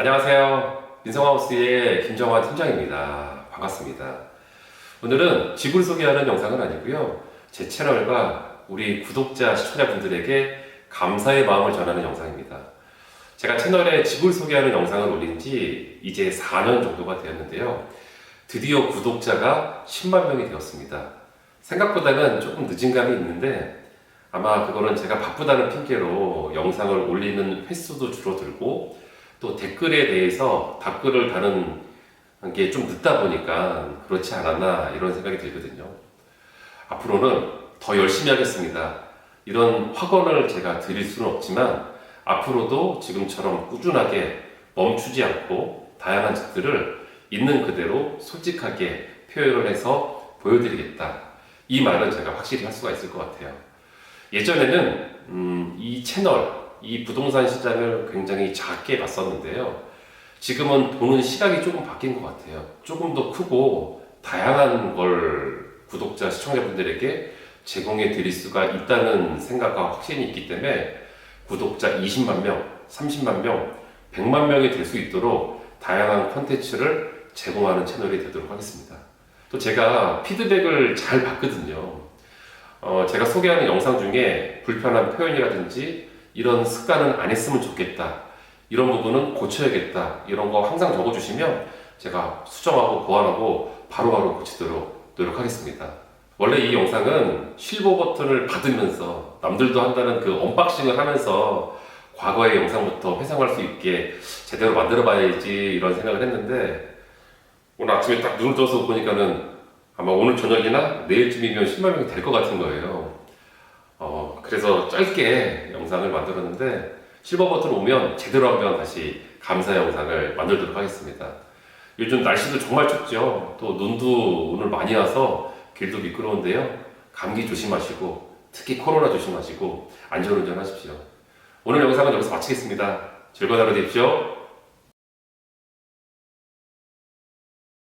안녕하세요. 민성하우스의 김정환 팀장입니다. 반갑습니다. 오늘은 집을 소개하는 영상은 아니고요. 제 채널과 우리 구독자, 시청자분들에게 감사의 마음을 전하는 영상입니다. 제가 채널에 집을 소개하는 영상을 올린 지 이제 4년 정도가 되었는데요. 드디어 구독자가 10만 명이 되었습니다. 생각보다는 조금 늦은 감이 있는데 아마 그거는 제가 바쁘다는 핑계로 영상을 올리는 횟수도 줄어들고 또 댓글에 대해서 답글을 다는 게 좀 늦다 보니까 그렇지 않았나 이런 생각이 들거든요. 앞으로는 더 열심히 하겠습니다. 이런 확언을 제가 드릴 수는 없지만 앞으로도 지금처럼 꾸준하게 멈추지 않고 다양한 집들을 있는 그대로 솔직하게 표현을 해서 보여드리겠다. 이 말은 제가 확실히 할 수가 있을 것 같아요. 예전에는 음, 이 채널, 이 부동산 시장을 굉장히 작게 봤었는데요. 지금은 보는 시각이 조금 바뀐 것 같아요. 조금 더 크고 다양한 걸 구독자, 시청자분들에게 제공해 드릴 수가 있다는 생각과 확신이 있기 때문에 구독자 20만 명, 30만 명, 100만 명이 될 수 있도록 다양한 콘텐츠를 제공하는 채널이 되도록 하겠습니다. 또 제가 피드백을 잘 받거든요. 어, 제가 소개하는 영상 중에 불편한 표현이라든지 이런 습관은 안 했으면 좋겠다. 이런 부분은 고쳐야겠다. 이런 거 항상 적어주시면 제가 수정하고 보완하고 바로바로 고치도록 노력하겠습니다. 원래 이 영상은 실버 버튼을 받으면서 남들도 한다는 그 언박싱을 하면서 과거의 영상부터 회상할 수 있게 제대로 만들어 봐야지 이런 생각을 했는데 오늘 아침에 딱 눈을 떠서 보니까는 아마 오늘 저녁이나 내일쯤이면 10만 명이 될 것 같은 거예요. 어, 그래서 짧게 영상을 만들었는데 실버 버튼 오면 제대로 한번 다시 감사 영상을 만들도록 하겠습니다. 요즘 날씨도 정말 춥죠. 또 눈도 오늘 많이 와서 길도 미끄러운데요. 감기 조심하시고 특히 코로나 조심하시고 안전운전 하십시오. 오늘 영상은 여기서 마치겠습니다. 즐거운 하루 되십시오.